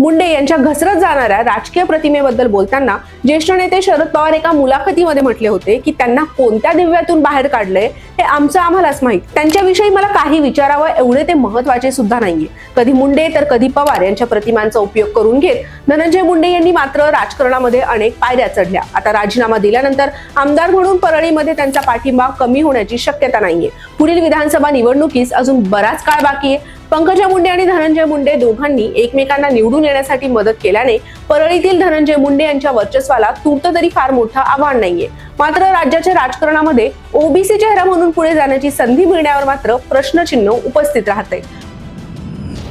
मुंडे यांच्या घसरत जाणाऱ्या राजकीय प्रतिमेबद्दल बोलताना ज्येष्ठ नेते शरद पवार एका मुलाखतीमध्ये म्हटले होते की त्यांना कोणत्या दिव्यातून बाहेर काढलंय? हे आमचं आम्हालाच माहीत. त्यांच्याविषयी मला काही विचारावं एवढे ते महत्त्वाचे सुद्धा नाहीये. कधी मुंडे तर कधी पवार यांच्या प्रतिमांचा उपयोग करून घेत धनंजय मुंडे यांनी मात्र राजकारणामध्ये अनेक पायऱ्या चढल्या. आता राजीनामा दिल्यानंतर आमदार म्हणून परळीमध्ये त्यांचा पाठिंबा कमी होण्याची शक्यता नाहीये. पुढील विधानसभा निवडणुकीस अजून बराच काळ बाकी आहे. पंकजा मुंडे आणि धनंजय मुंडे दोघांनी एकमेकांना निवडून येण्यासाठी मदत केल्याने परळीतील धनंजय मुंडे यांच्या वर्चस्वाला तूर्त तरी फार मोठं आव्हान नाहीये. मात्र राज्याच्या राजकारणामध्ये ओबीसी चेहरा म्हणून पुढे जाण्याची संधी मिळण्यावर मात्र प्रश्नचिन्ह उपस्थित राहते.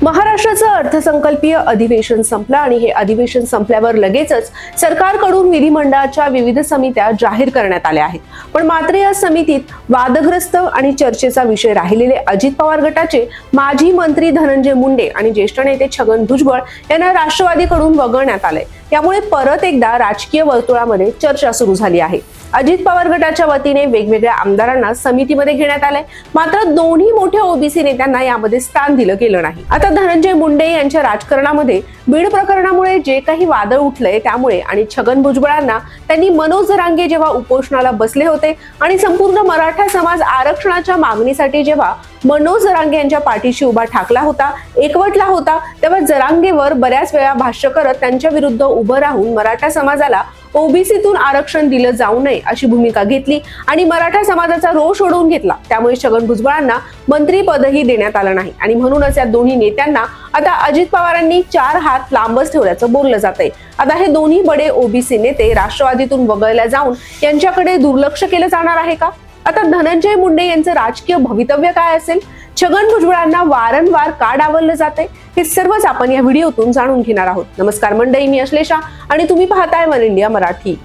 महाराष्ट्राचं अर्थसंकल्पीय अधिवेशन संपलं आणि हे अधिवेशन संपल्यावर लगेचच सरकारकडून विधिमंडळाच्या विविध समित्या जाहीर करण्यात आल्या आहेत. पण मात्र या समितीत वादग्रस्त आणि चर्चेचा विषय राहिलेले अजित पवार गटाचे माजी मंत्री धनंजय मुंडे आणि ज्येष्ठ नेते छगन भुजबळ यांना राष्ट्रवादीकडून वगळण्यात आलंय. त्यामुळे परत एकदा राजकीय वर्तुळामध्ये चर्चा सुरू झाली आहे. अजित पवार गटाच्या वतीने वेगवेगळ्या आमदारांना समितीमध्ये घेण्यात आलंय. मात्र दोन्ही मोठ्या ओबीसी नेत्यांना यामध्ये स्थान दिलं गेलं नाही. आता धनंजय मुंडे यांच्या राजकारणामध्ये बीड प्रकरणामुळे जे काही वादळ उठलंय त्यामुळे आणि छगन भुजबळांना त्यांनी मनोज रांगे जेव्हा उपोषणाला बसले होते आणि संपूर्ण मराठा समाज आरक्षणाच्या मागणीसाठी जेव्हा मनोज जरांगे यांच्या पाठीशी उभा ठाकला होता एकवटला होता. तेव्हा जरांगेवर बऱ्याच वेळा भाष्य करत त्यांच्या विरुद्ध उभं राहून मराठा समाजाला ओबीसीतून आरक्षण दिलं जाऊ नये अशी भूमिका घेतली आणि मराठा समाजाचा रोष ओढवून घेतला. त्यामुळे छगन भुजबळांना मंत्रीपदही देण्यात आलं नाही. आणि म्हणूनच या दोन्ही नेत्यांना आता अजित पवारांनी चार हात लांबच ठेवल्याचं बोललं जात आहे आता हे दोन्ही बडे ओबीसी नेते राष्ट्रवादीतून वगळल्या जाऊन यांच्याकडे दुर्लक्ष केलं जाणार आहे का? आता धनंजय मुंडे यांचं राजकीय भवितव्य काय असेल? छगन भुजबळांना वारंवार का डावललं जाते हे सर्वच आपण या व्हिडिओतून जाणून घेणार आहोत. नमस्कार मंडळी मी अश्लेषा आणि तुम्ही पाहताय वन इंडिया मराठी.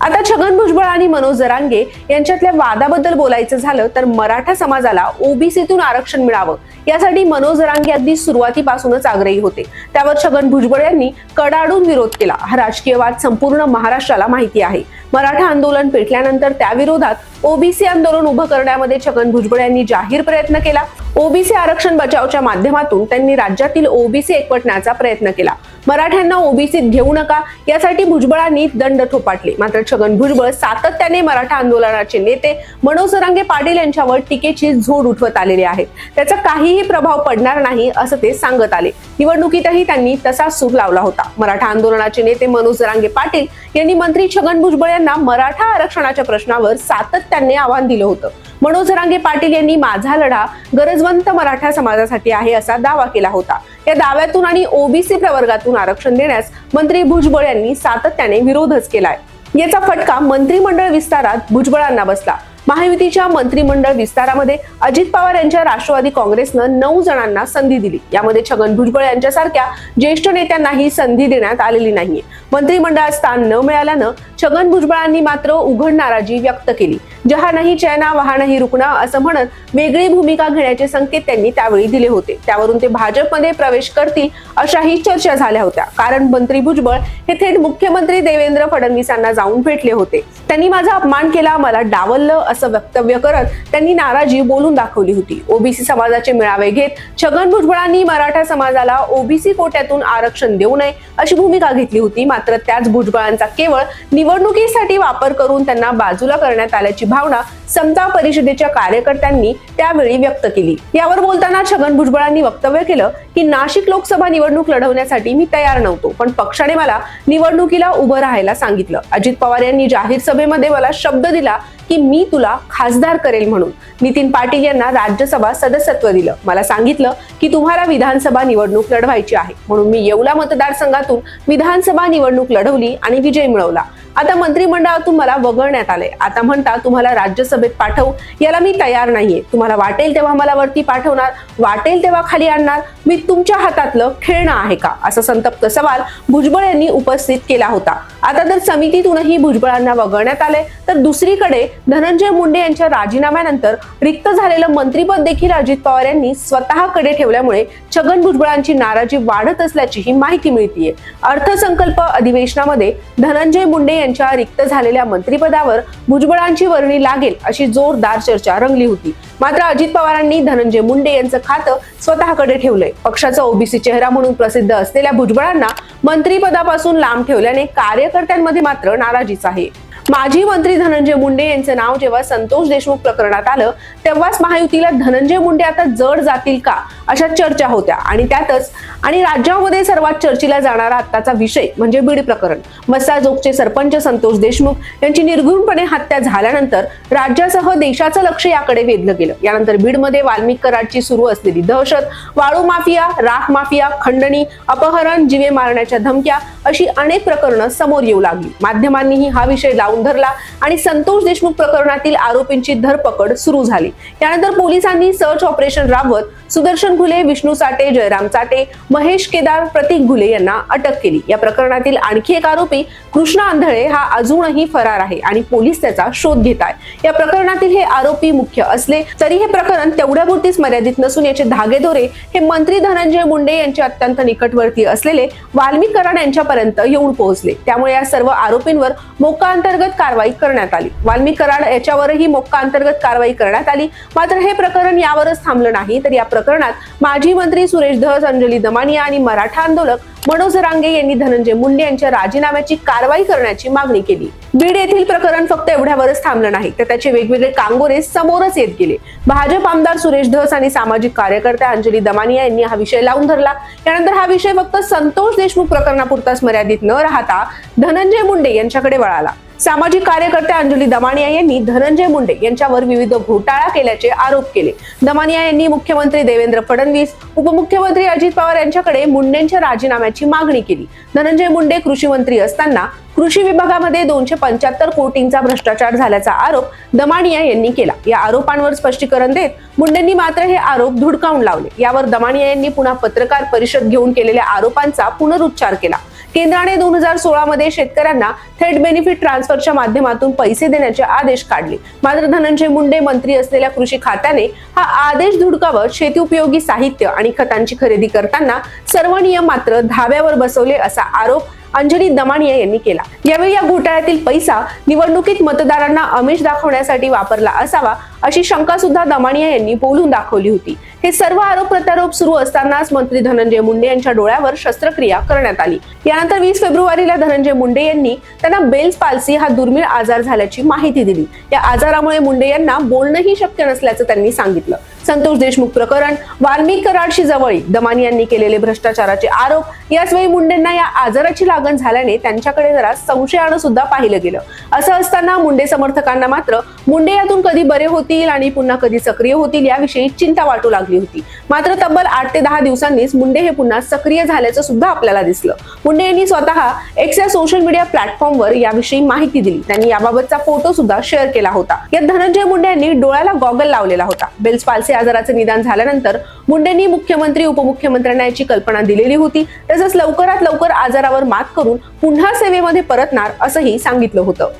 आता छगन भुजबळ आणि मनोज जरांगे यांच्यातल्या वादाबद्दल बोलायचं झालं तर मराठा समाजाला ओबीसीतून आरक्षण मिळावं. यासाठी मनोज जरांगे अगदी सुरुवातीपासूनच आग्रही होते. त्यावर छगन भुजबळ यांनी कडाडून विरोध केला. हा राजकीय वाद संपूर्ण महाराष्ट्राला माहिती आहे. मराठा आंदोलन पेटल्यानंतर त्याविरोधात ओबीसी आंदोलन उभं करण्यामध्ये छगन भुजबळ यांनी जाहीर प्रयत्न केला. ओबीसी आरक्षण बचावच्या माध्यमातून त्यांनी राज्यातील ओबीसी एकवटण्याचा प्रयत्न केला. मराठ्यांना ओबीसीत घेऊ नका यासाठी भुजबळांनी दंड थोपाटले. मात्र छगन भुजबळ सातत्याने मराठा आंदोलनाचे नेते मनोज रांगे पाटील यांच्यावर टीकेची झोड उठवत आलेले आहेत. त्याचा काहीही प्रभाव पडणार नाही असं ते सांगत आले. निवडणुकीतही त्यांनी तसाच सूर लावला होता. मराठा आंदोलनाचे नेते मनोज जरांगे पाटील यांनी मंत्री छगन भुजबळ यांना मराठा आरक्षणाच्या प्रश्नावर सातत्याने आव्हान दिलं होतं. मनोज जरांगे पाटील यांनी माझा लढा गरजवंत मराठा समाजासाठी आहे असा दावा केला होता. या दाव्यातून आणि ओबीसी प्रवर्गातून आरक्षण देण्यास मंत्री भुजबळ यांनी सातत्याने विरोधच केलाय. याचा फटका मंत्रिमंडळ विस्तारात भुजबळांना बसला. महायुतीच्या मंत्रिमंडळ विस्तारामध्ये अजित पवार यांच्या राष्ट्रवादी काँग्रेसनं नऊ जणांना संधी दिली. यामध्ये छगन भुजबळ यांच्यासारख्या ज्येष्ठ नेत्यांनाही संधी देण्यात आलेली नाहीये. मंत्रिमंडळात स्थान न मिळाल्यानं छगन भुजबळांनी मात्र उघड नाराजी व्यक्त केली. जहा नाही चैना वहा नाही रुकणा असं म्हणत वेगळी भूमिका घेण्याचे संकेत त्यांनी त्यावेळी दिले होते. त्यावरून ते भाजपमध्ये प्रवेश करतील अशाही चर्चा झाल्या होत्या. कारण मंत्री भुजबळ हे थेट मुख्यमंत्री देवेंद्र फडणवीसांना जाऊन भेटले होते. त्यांनी माझा अपमान केला मला डावललं असं वक्तव्य करत त्यांनी नाराजी बोलून दाखवली होती. ओबीसी समाजाचे मेळावे घेत छगन भुजबळांनी मराठा समाजाला ओबीसी कोट्यातून आरक्षण देऊ नये अशी भूमिका घेतली होती. मात्र त्याच भुजबळांचा केवळ निवडणुकीसाठी वापर करून त्यांना बाजूला करण्यात आल्याची भावना समता परिषदेच्या कार्यकर्त्यांनी त्यावेळी व्यक्त केली. यावर बोलताना छगन भुजबळांनी वक्तव्य केलं की नाशिक लोकसभा निवडणूक लढवण्यासाठी मी तयार नव्हतो पण पक्षाने मला निवडणुकीला उभं राहायला सांगितलं. अजित पवार यांनी जाहीर सभेमध्ये मला शब्द दिला की मी तुला खासदार करेल म्हणून नितीन पाटील यांना राज्यसभा सदस्यत्व दिलं. मला सांगितलं की तुम्हाला विधानसभा निवडणूक लढवायची आहे. म्हणून मी येवला मतदारसंघातून विधानसभा निवडणूक लढवली आणि विजय मिळवला. आता मंत्रिमंडळातून मला वगळण्यात आले. आता म्हणता तुम्हाला राज्यसभेत पाठवू? याला मी तयार नाहीये. तुम्हाला वाटेल तेव्हा मला वरती पाठवणार. वाटेल तेव्हा खाली आणणार. मी तुमच्या हातातलं खेळणं आहे का? असा संतप्त सवाल भुजबळ यांनी उपस्थित केला होता. आता जर समितीतूनही भुजबळांना वगळण्यात आले तर दुसरीकडे धनंजय मुंडे यांच्या राजीनाम्यानंतर रिक्त झालेलं मंत्रीपद देखील अजित पवार यांनी स्वतःकडे ठेवल्यामुळे छगन भुजबळांची नाराजी वाढत असल्याची माहिती मिळतीये. अर्थसंकल्प अधिवेशनामध्ये धनंजय मुंडे यांच्या रिक्त झालेल्या मंत्रिपदावर भुजबळांची वर्णी लागेल अशी जोरदार चर्चा रंगली होती. मात्र अजित पवारांनी धनंजय मुंडे यांचं खातं स्वतःकडे ठेवलंय. पक्षाचा ओबीसी चेहरा म्हणून प्रसिद्ध असलेल्या भुजबळांना मंत्रिपदापासून लांब ठेवल्याने कार्यकर्त्यांमध्ये मात्र नाराजीच आहे. माजी मंत्री धनंजय मुंडे यांचं नाव जेव्हा संतोष देशमुख प्रकरणात आलं तेव्हाच महायुतीला धनंजय मुंडे आता जड जातील का? अशा चर्चा होत्या. आणि त्यातच आणि राज्यामध्ये सर्वात चर्चेला जाणारा आत्ताचा विषय म्हणजे बीड प्रकरण. मस्साजोगचे सरपंच संतोष देशमुख यांची निर्घृणपणे हत्या झाल्यानंतर राज्यासह देशाचं लक्ष याकडे वेधलं गेलं. यानंतर बीडमध्ये वाल्मिक कराडची सुरू असलेली दहशत वाळू माफिया राख माफिया खंडणी अपहरण जिवे मारण्याच्या धमक्या अशी अनेक प्रकरणं समोर येऊ लागली. माध्यमांनीही हा विषय लावून धरला आणि संतोष देशमुख प्रकरणातील आरोपींची धरपकड सुरू झाली. त्यानंतर पोलिसांनी सर्च ऑपरेशन राबवत सुदर्शन घुले विष्णू साटे जयराम चाटे महेश केदार प्रतीक घुले यांना अटक केली. या प्रकरणातील आणखी एक आरोपी कृष्णा आंधळे हा अजूनही फरार आहे आणि पोलीस त्याचा शोध घेत आहे. या प्रकरणातील हे आरोपी मुख्य असले तरी हे प्रकरण तेवढ्यापुरतीच मर्यादित नसून याचे धागेदोरे हे मंत्री धनंजय मुंडे यांचे अत्यंत निकटवर्ती असलेले वाल्मिक कराड पर्यंत येऊन पोहोचले. त्यामुळे या सर्व आरोपींवर मोक्का अंतर्गत कारवाई करण्यात आली. वाल्मी कराड याच्यावरही मोक्का अंतर्गत कारवाई करण्यात आली. मात्र हे प्रकरण यावरच थांबलं नाही. तर या प्रकरणात माजी मंत्री सुरेश धस अंजली दमानिया आणि मराठा आंदोलक मनोज रांगे यांनी धनंजय मुंडे यांच्या राजीनाम्याची कारवाई करण्याची मागणी केली. बीड येथील प्रकरण फक्त एवढ्यावरच थांबलं नाही. तर त्याचे वेगवेगळे कांगोरे समोरच येत गेले. भाजप आमदार सुरेश धस आणि सामाजिक कार्यकर्त्या अंजली दमानिया यांनी हा विषय लावून धरला. त्यानंतर हा विषय फक्त संतोष देशमुख प्रकरणापुरता एवढ्याच मर्यादित न राहता धनंजय मुंडे यांच्याकडे वळाला. सामाजिक कार्यकर्त्या अंजली दमानिया यांनी धनंजय मुंडे यांच्यावर विविध घोटाळा केल्याचे आरोप केले. दमानिया यांनी मुख्यमंत्री देवेंद्र फडणवीस उपमुख्यमंत्री अजित पवार यांच्याकडे मुंडेंच्या राजीनाम्याची मागणी केली. धनंजय मुंडे कृषी मंत्री असताना कृषी विभागामध्ये दोनशे पंच्याहत्तर कोटींचा भ्रष्टाचार झाल्याचा आरोप दमानिया यांनी केला. या आरोपांवर स्पष्टीकरण देत मुंडेंनी मात्र हे आरोप धुडकावून लावले. यावर दमानिया यांनी पुन्हा पत्रकार परिषद घेऊन केलेल्या आरोपांचा पुनरुच्चार केला. केंद्राने दोन हजार सोळा मध्ये शेतकऱ्यांना थेट बेनिफिट ट्रान्सफरच्या माध्यमातून पैसे देण्याचे आदेश काढले. मात्र धनंजय मुंडे मंत्री असलेल्या कृषी खात्याने हा आदेश धुडकावत शेती उपयोगी साहित्य आणि खतांची खरेदी करताना सर्व नियम मात्र धाब्यावर बसवले असा आरोप अंजली दमानिया यांनी केला. यावेळी या घोटाळ्यातील पैसा निवडणुकीत मतदारांना आमिष दाखवण्यासाठी वापरला असावा अशी शंका सुद्धा दमानिया यांनी बोलून दाखवली होती. हे सर्व आरोप प्रत्यारोप सुरू असतानाच मंत्री धनंजय मुंडे यांच्या डोळ्यावर शस्त्रक्रिया करण्यात आली. यानंतर वीस फेब्रुवारीला धनंजय मुंडे यांनी त्यांना बेल्स पाल्सी हा दुर्मिळ आजार झाल्याची माहिती दिली. या आजारामुळे मुंडे यांना बोलणंही शक्य नसल्याचं त्यांनी सांगितलं. संतोष देशमुख प्रकरण वाल्मिक कराडशी जवळी. दमानी यांनी केलेले भ्रष्टाचाराचे आरोप याच वेळी मुंडेंना या आजाराची लागण झाल्याने त्यांच्याकडे जरा संशयानं सुद्धा पाहिलं गेलं. असं असताना मुंडे समर्थकांना मात्र मुंडे यातून कधी बरे होतील आणि पुन्हा कधी सक्रिय होतील याविषयी चिंता वाटू लागली होती. मात्र तब्बल आठ ते दहा दिवसांनीच मुंडे हे पुन्हा सक्रिय झाल्याचं सुद्धा आपल्याला दिसलं. मुंडे यांनी स्वतः एक्स या सोशल मीडिया प्लॅटफॉर्मवर याविषयी माहिती दिली. त्यांनी याबाबतचा फोटो सुद्धा शेअर केला होता. यात धनंजय मुंडे यांनी डोळ्याला गॉगल लावलेला होता. बेल्स पालसे आजाराचं निदान झाल्यानंतर मुंडेंनी मुख्यमंत्री उपमुख्यमंत्र्यांना याची कल्पना दिलेली होती. तसंच लवकरात लवकर आजारावर मात करून पुन्हा सेवेमध्ये परतणार असंही सांगितलं होतं.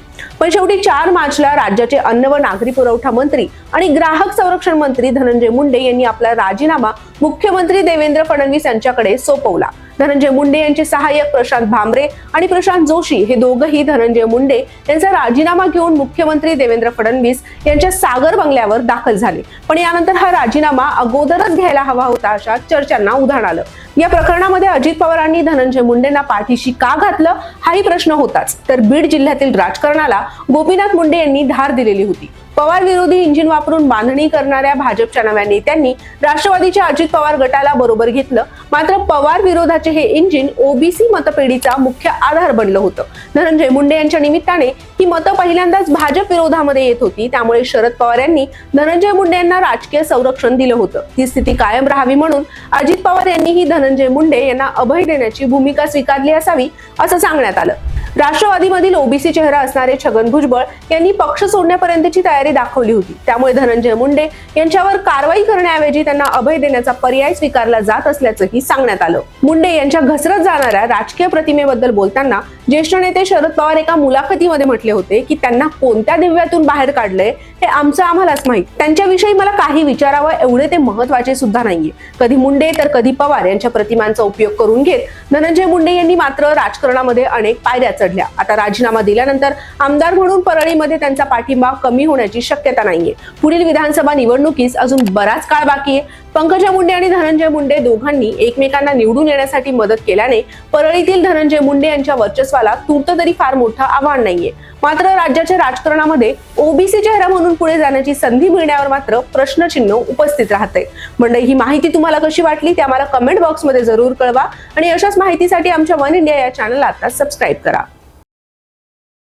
पण शेवटी चार मार्चला राज्याचे अन्न व नागरी पुरवठा मंत्री आणि ग्राहक संरक्षण मंत्री धनंजय मुंडे यांनी आपला राजीनामा मुख्यमंत्री देवेंद्र फडणवीस यांच्याकडे सोपवला. धनंजय मुंडे यांचे सहाय्यक प्रशांत भामरे आणि प्रशांत जोशी हे दोघंही धनंजय मुंडे यांचा राजीनामा घेऊन मुख्यमंत्री देवेंद्र फडणवीस यांच्या सागर बंगल्यावर दाखल झाले. पण यानंतर हा राजीनामा अगोदरच घ्यायला हवा होता अशा चर्चांना उधाण आलं. या प्रकरणामध्ये अजित पवारांनी धनंजय मुंडेंना पाठीशी का घातलं हाही प्रश्न होताच. तर बीड जिल्ह्यातील राजकारणाला गोपीनाथ मुंडे यांनी धार दिलेली होती. पवार विरोधी इंजिन वापरून बांधणी करणाऱ्या भाजपच्या नव्या नेत्यांनी राष्ट्रवादीच्या अजित पवार गटाला बरोबर घेतलं. मात्र पवार विरोधाचे हे इंजिन ओबीसी मतपेढीचा मुख्य आधार बनलं होतं. धनंजय मुंडे यांच्या निमित्ताने ही मतं पहिल्यांदाच भाजप विरोधामध्ये येत होती. त्यामुळे शरद पवार यांनी धनंजय मुंडे यांना राजकीय संरक्षण दिलं होतं. ही स्थिती कायम राहावी म्हणून अजित पवार यांनीही धनंजय मुंडे यांना अभय देण्याची भूमिका स्वीकारली असावी असं सांगण्यात आलं. राष्ट्रवादीमधील ओबीसी चेहरा असणारे छगन भुजबळ यांनी पक्ष सोडण्यापर्यंतची तयारी दाखवली होती. त्यामुळे धनंजय मुंडे यांच्यावर कारवाई करण्याऐवजी त्यांना अभय देण्याचा पर्याय स्वीकारला जात असल्याचंही सांगण्यात आलं. मुंडे यांच्या घसरत जाणाऱ्या राजकीय प्रतिमेबद्दल बोलताना ज्येष्ठ नेते शरद पवार एका मुलाखतीमध्ये म्हटले होते की त्यांना कोणत्या दिव्यातून बाहेर काढलंय हे आमचं आम्हालाच माहीत. त्यांच्याविषयी मला काही विचारावं एवढे ते महत्त्वाचे सुद्धा नाहीये. कधी मुंडे तर कधी पवार यांच्या प्रतिमांचा उपयोग करून घेत धनंजय मुंडे यांनी मात्र राजकारणामध्ये अनेक पायऱ्याच चढल्या. आता राजीनामा दिल्यानंतर आमदार म्हणून परळीमध्ये त्यांचा पाठिंबा कमी होण्याची शक्यता नाहीये. पुढील विधानसभा निवडणुकीस अजून बराच काळ बाकी आहे. पंकजा मुंडे आणि धनंजय मुंडे दोघांनी एकमेकांना निवडून येण्यासाठी मदत केल्याने परळीतील धनंजय मुंडे यांच्या वर्चस्वाला तूर्त तरी फार मोठं आव्हान नाहीये. मात्र राज्याच्या राजकारणामध्ये ओबीसी चेहरा म्हणून पुढे जाण्याची संधी मिळण्यावर मात्र प्रश्नचिन्ह उपस्थित राहते. मंडळी ही माहिती तुम्हाला कशी वाटली ते आम्हाला कमेंट बॉक्समध्ये जरूर कळवा आणि अशाच माहितीसाठी आमच्या वन इंडिया या चॅनलला आता सबस्क्राईब करा.